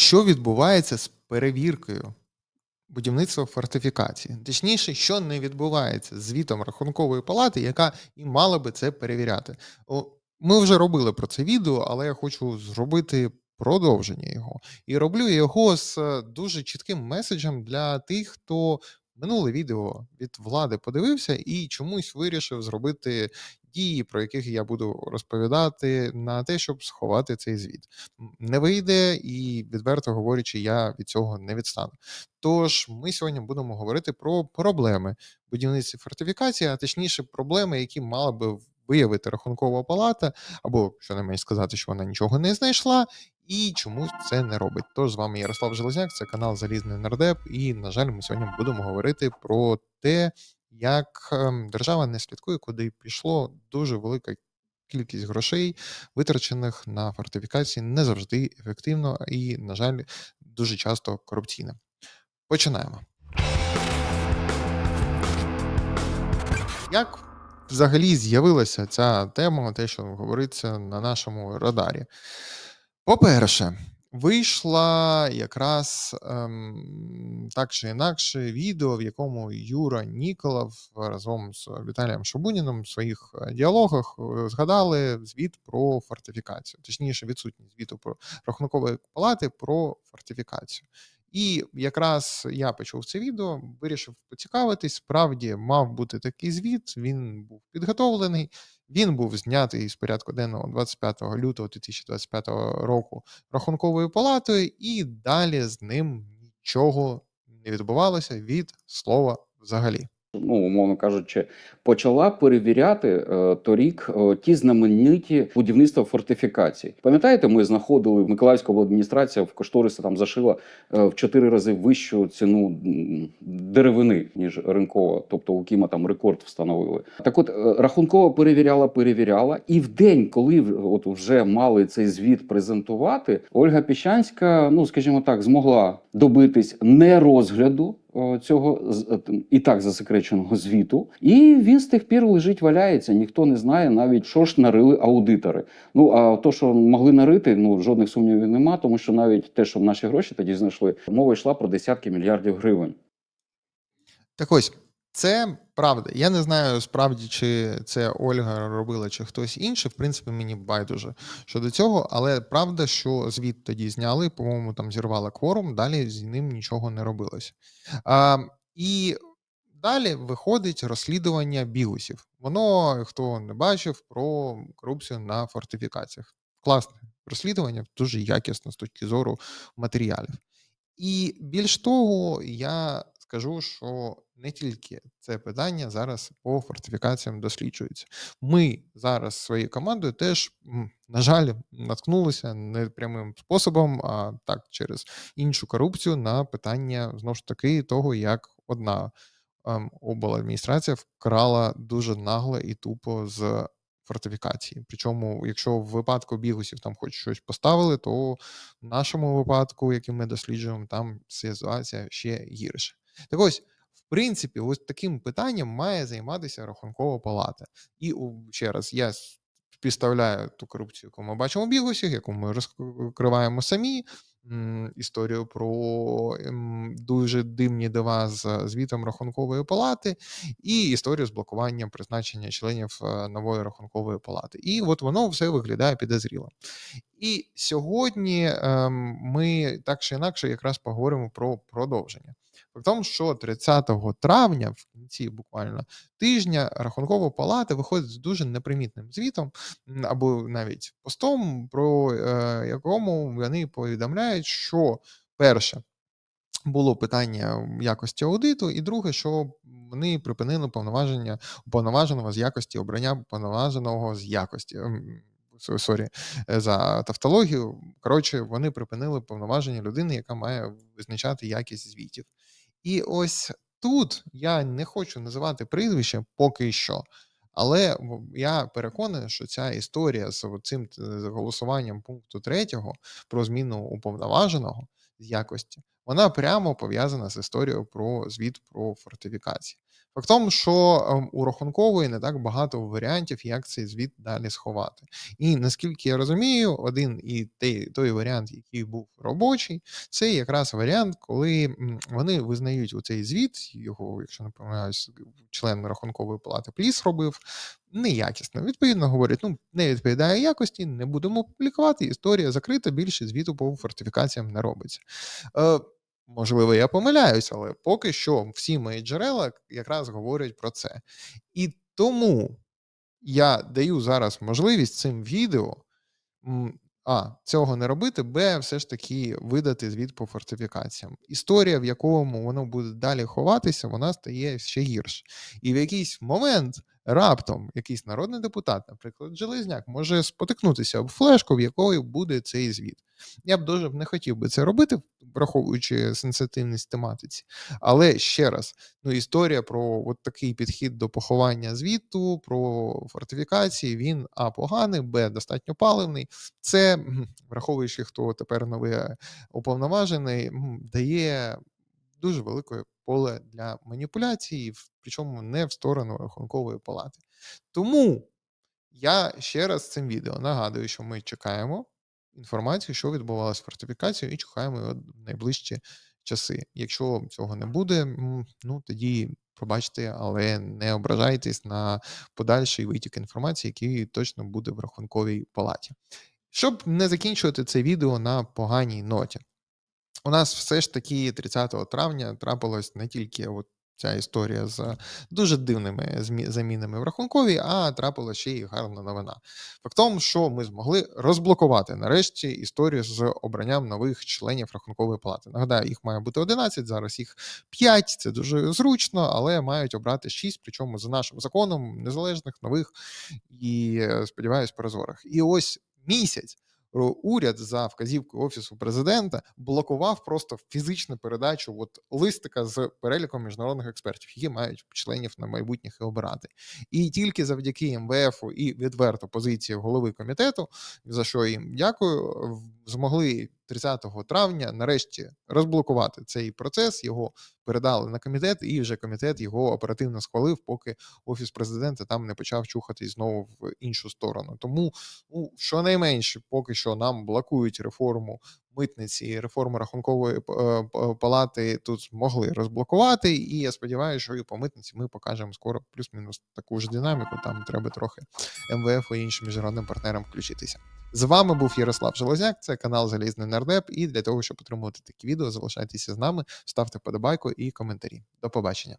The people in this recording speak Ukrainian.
Що відбувається з перевіркою будівництва фортифікацій? Точніше, що не відбувається з звітом Рахункової палати, яка і мала би це перевіряти? Ми вже робили про це відео, але я хочу зробити продовження його. І роблю його з е, дуже чітким меседжем для тих, хто минуле відео від влади подивився і чомусь вирішив зробити дії, про яких я буду розповідати, на те, щоб сховати цей звіт. Не вийде, і відверто говорячи, я від цього не відстану. Тож ми сьогодні будемо говорити про проблеми в будівництві фортифікації, а точніше, проблеми, які мала би виявити рахункова палата, або щонайменш сказати, що вона нічого не знайшла. І чомусь це не робить. Тож з вами Ярослав Железняк, це канал Залізний Нардеп. І, на жаль, ми сьогодні будемо говорити про те, як ем, держава не слідкує, куди пішло дуже велика кількість грошей, витрачених на фортифікації, не завжди ефективно і, на жаль, дуже часто корупційно. Починаємо. Як взагалі з'явилася ця тема, те, що говориться на нашому радарі? По-перше, вийшла якраз ем, так чи інакше відео, в якому Юра Ніколов разом з Віталієм Шабуніном в своїх е, діалогах е, згадали звіт про фортифікацію, точніше, відсутність звіту про рахункової палати про фортифікацію. І якраз я почув це відео, вирішив поцікавитись. Справді мав бути такий звіт, він був підготовлений. Він був знятий з порядку денного 25 лютого 2025 року рахунковою палатою, і далі з ним нічого не відбувалося від слова взагалі. Ну, умовно кажучи, почала перевіряти е, торік е, ті знамениті будівництва фортифікацій. Пам'ятаєте, ми знаходили Миколаївська адміністрація в кошторисі там зашила е, в чотири рази вищу ціну деревини ніж ринкова, тобто у Кіма там рекорд встановили. Так, от е, рахункова перевіряла, перевіряла, і в день, коли от вже мали цей звіт презентувати, Ольга Піщанська, ну скажімо так, змогла добитись не розгляду цього е, і так засекреченого звіту, і він з тих пір лежить, валяється. Ніхто не знає навіть, що ж нарили аудитори. Ну а то, що могли нарити, ну жодних сумнівів нема, тому що навіть те, що наші гроші тоді знайшли, мова йшла про десятки мільярдів гривень. Так ось, це правда. Я не знаю справді, чи це Ольга робила, чи хтось інший. В принципі, мені байдуже щодо цього, але правда, що звіт тоді зняли, по-моєму, там зірвали кворум, далі з ним нічого не робилося. А, і далі виходить розслідування бігусів. Воно, хто не бачив, про корупцію на фортифікаціях. Класне розслідування, дуже якісне з точки зору матеріалів. І більш того, я скажу, що не тільки це питання зараз по фортифікаціям досліджується. Ми зараз своєю командою теж, на жаль, наткнулися не прямим способом, а так через іншу корупцію на питання знову ж таки того, як одна ем, обладміністрація вкрала дуже нагло і тупо з фортифікації. Причому, якщо в випадку бігусів там хоч щось поставили, то в нашому випадку, який ми досліджуємо, там ситуація ще гірше. Так ось, в принципі, ось таким питанням має займатися рахункова палата. І ще раз, я співставляю ту корупцію, яку ми бачимо в бігусіх, яку ми розкриваємо самі. Історію про ем, дуже димні дива з звітом рахункової палати, і історію з блокуванням призначення членів е, нової рахункової палати. І от воно все виглядає підозріло. І сьогодні ем, ми так чи інакше якраз поговоримо про продовження. При тому, що 30 травня, в кінці буквально тижня, рахункова палата виходить з дуже непримітним звітом, або навіть постом, про е, якому вони повідомляють, що перше було питання якості аудиту, і друге, що вони припинили повноваження уповноваженого з якості обрання уповноваженого з якості. ем, Сорі е, за тавтологію. Коротше, вони припинили повноваження людини, яка має визначати якість звітів. І ось тут я не хочу називати прізвище поки що. Але я переконаний, що ця історія з цим голосуванням пункту третього про зміну уповноваженого з якості, вона прямо пов'язана з історією про звіт про фортифікації. Факт тому, що ем, у рахункової не так багато варіантів, як цей звіт далі сховати. І наскільки я розумію, один і той, той варіант, який був робочий, це якраз варіант, коли вони визнають у цей звіт, його, якщо не помиляюсь, член рахункової палати Пліс робив. Неякісно. Відповідно, говорять, ну не відповідає якості, не будемо публікувати. Історія закрита, більше звіту по фортифікаціям не робиться. Е, можливо, я помиляюсь, але поки що всі мої джерела якраз говорять про це. І тому я даю зараз можливість цим відео а, цього не робити, б, все ж таки видати звіт по фортифікаціям. Історія, в якому воно буде далі ховатися, вона стає ще гірше. І в якийсь момент раптом якийсь народний депутат, наприклад, Железняк, може спотикнутися об флешку, в якої буде цей звіт. Я б дуже не хотів би це робити, враховуючи сенситивність тематиці. Але ще раз, ну історія про от такий підхід до поховання звіту, про фортифікації, він а поганий, б достатньо паливний. Це враховуючи, хто тепер новий е, уповноважений, дає дуже велике поле для маніпуляцій, причому не в сторону рахункової палати. Тому я ще раз цим відео нагадую, що ми чекаємо інформацію, що відбувалося з фортифікацією, і чекаємо його в найближчі часи. Якщо цього не буде, ну тоді пробачте, але не ображайтесь на подальший витік інформації, який точно буде в рахунковій палаті. Щоб не закінчувати це відео на поганій ноті. У нас все ж таки 30 травня трапилась не тільки от ця історія з дуже дивними замінами в рахунковій, а трапила ще й гарна новина. Факт тому, що ми змогли розблокувати нарешті історію з обранням нових членів рахункової палати. Нагадаю, їх має бути 11, зараз їх 5, це дуже зручно, але мають обрати 6, причому за нашим законом незалежних, нових і е, сподіваюсь, прозорих. І ось місяць уряд за вказівкою офісу президента блокував просто фізичну передачу от листика з переліком міжнародних експертів, які мають членів на майбутніх і обирати. І тільки завдяки МВФ і відверто позиції голови комітету, за що їм дякую, змогли 30 травня нарешті розблокувати цей процес. Його передали на комітет, і вже комітет його оперативно схвалив, поки офіс президента там не почав чухатись знову в іншу сторону. Тому ну, щонайменше, поки що нам блокують реформу митниці і реформу рахункової е, п- палати тут змогли розблокувати. І я сподіваюся, що і по митниці ми покажемо скоро плюс-мінус таку ж динаміку. Там треба трохи МВФ і іншим міжнародним партнерам включитися. З вами був Ярослав Железняк, це канал Залізний Нардеп. І для того, щоб отримувати такі відео, залишайтеся з нами, ставте подобайку і коментарі. До побачення.